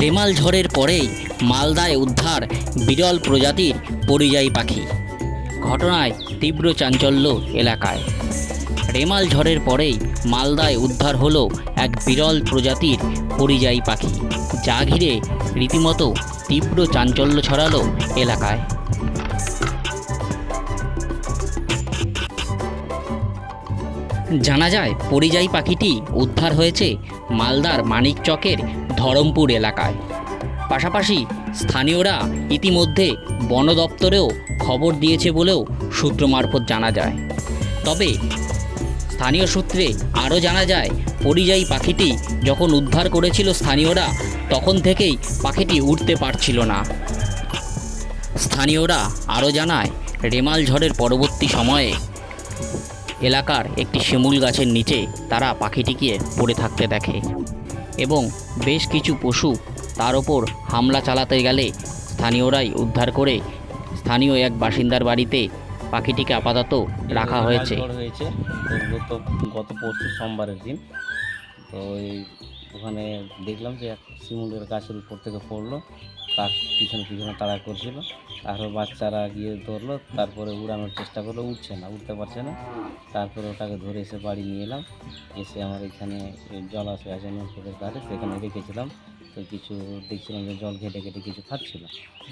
রেমাল ঝড়ের পরেই মালদায় উদ্ধার বিরল প্রজাতির পরিযায়ী পাখি। ঘটনায় তীব্র চাঞ্চল্য এলাকায়। রেমাল ঝড়ের পরেই মালদায় উদ্ধার হলো এক বিরল প্রজাতির পরিযায়ী পাখি, যা ঘিরে রীতিমতো তীব্র চাঞ্চল্য ছড়ালো এলাকায়। জানা যায়, পরিযায়ী পাখিটি উদ্ধার হয়েছে মালদার মানিকচকের ধরমপুর এলাকায়। পাশাপাশি স্থানীয়রা ইতিমধ্যে বন দপ্তরেও খবর দিয়েছে বলেও সূত্র মারফত জানা যায়। তবে স্থানীয় সূত্রে আরও জানা যায়, পরিযায়ী পাখিটি যখন উদ্ধার করেছিল স্থানীয়রা, তখন থেকেই পাখিটি উঠতে পারছিল না। স্থানীয়রা আরও জানায় রেমাল ঝড়ের পরবর্তী সময়ে এলাকার একটি শিমুল গাছের নিচে তারা পাখিটিকে পড়ে থাকতে দেখে। এবং বেশ কিছু পশু তার ওপর হামলা চালাতে গেলে স্থানীয়রাই উদ্ধার করে স্থানীয় এক বাসিন্দার বাড়িতে পাখিটিকে আপাতত রাখা হয়েছে। গত গত পরশু সোমবারের দিন। তো ওই ওখানে দেখলাম যে এক শিমুলের গাছের উপর থেকে পড়ল। কাক পিছনে পিছনে তাড়া করছিল। তারপর বাচ্চারা গিয়ে ধরলো, তারপরে উড়ানোর চেষ্টা করল উঠছে না উঠতে পারছে না। তারপরে ওটাকে ধরে এসে বাড়ি নিয়ে এলাম। এসে আমার এখানে জলাশয় আছে নৌকোদের ধারে, সেখানে রেখেছিলাম। তো কিছু দেখছিলাম যে জল ঘেটে ঘেটে কিছু খাচ্ছিল।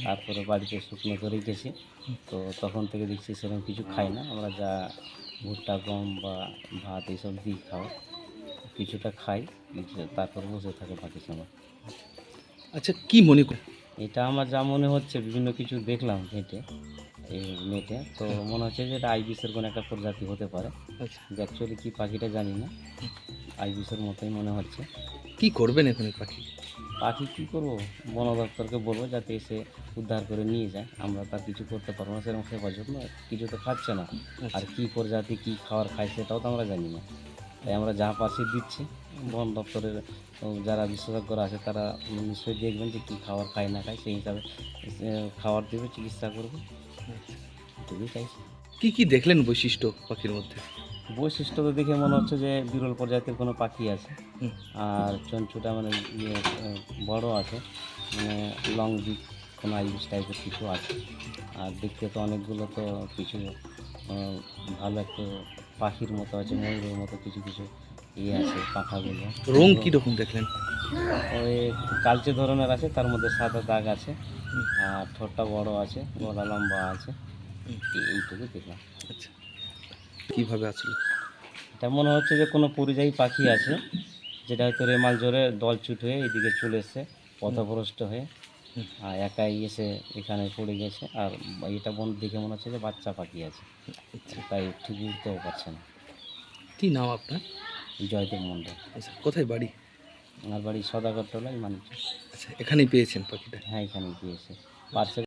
তারপরে বাড়িতে শুকনো করে রেখেছি। তো তখন থেকে দেখছি সেরকম কিছু খাই না। আমরা যা ভুট্টা, গম বা ভাত এইসব দিই খাও কিছুটা খাই তারপর বসে থাকে বাকি সময়। আচ্ছা কি মনে কর এটা আমার যা মনে হচ্ছে বিভিন্ন কিছু দেখলাম ঘেঁটে এই নেটে। তো মনে হচ্ছে যে এটা আইবিসের কোনো একটা প্রজাতি হতে পারে। আচ্ছা। অ্যাকচুয়ালি কী পাখিটা জানি না। আইবিসের মতোই মনে হচ্ছে। কি করবেন এখন পাখি? পাখি কী করব? বন দপ্তরকে বলব যাতে এসে উদ্ধার করে নিয়ে যায়। আমরা তার কিছু করতে পারব না সেরকম জন্য কিছু তো খাচ্ছে না। আর কী প্রজাতি কী খাবার খায় সেটাও তো আমরা জানি না। তাই আমরা যা পাশে দিচ্ছি। বন দপ্তরের যারা বিশেষজ্ঞরা আছে তারা নিশ্চয়ই দেখবেন যে কী খাবার খায় না খায় সেই হিসাবে খাবার দেবে চিকিৎসা করবে। এটুকুই চাইছি। কী কি দেখলেন বৈশিষ্ট্য পাখির মধ্যে? বৈশিষ্ট্য তো দেখে মনে হচ্ছে যে বিরল প্রজাতির কোনো পাখি আছে। আর চঞ্চুটা মানে ইয়ে বড় আছে। মানে লং বিক কোনো আইবিস টাইপের কিছু আছে। আর দেখতে তো অনেকগুলো তো কিছু ভালো একটা পাখির মতো আছে ময়ূরের মতো কিছু কিছু ইয়ে আছে পাখাগুলো। রং কীরকম দেখলেন? ওই কালচে ধরনের আছে তার মধ্যে সাদা দাগ আছে আর ঠোঁটটা বড় আছে গলা লম্বা আছে। এইটুকু দেখলাম। আচ্ছা। কীভাবে আসলো এটা মনে হচ্ছে যে কোনো পরিযায়ী পাখি আছে যেটা হয়তো রেমাল জোরে দলছুট হয়ে এদিকে চলে এসছে পথভ্রষ্ট হয়ে। আর একাই এসে এখানে পড়ে গেছে। আর এটা বোন দেখে মনে হচ্ছে যে বাচ্চা পাখি আছে। আচ্ছা। তাই ঠিক উঠতেও পারছে না। কি নাম আপনার? জয়দেব মণ্ডল। আচ্ছা কোথায় বাড়ি? আমার বাড়ি সদাগর টোলায় মানুষ আচ্ছা এখানেই পেয়েছেন পাখিটা? হ্যাঁ এখানেই পেয়েছে। পার্সেল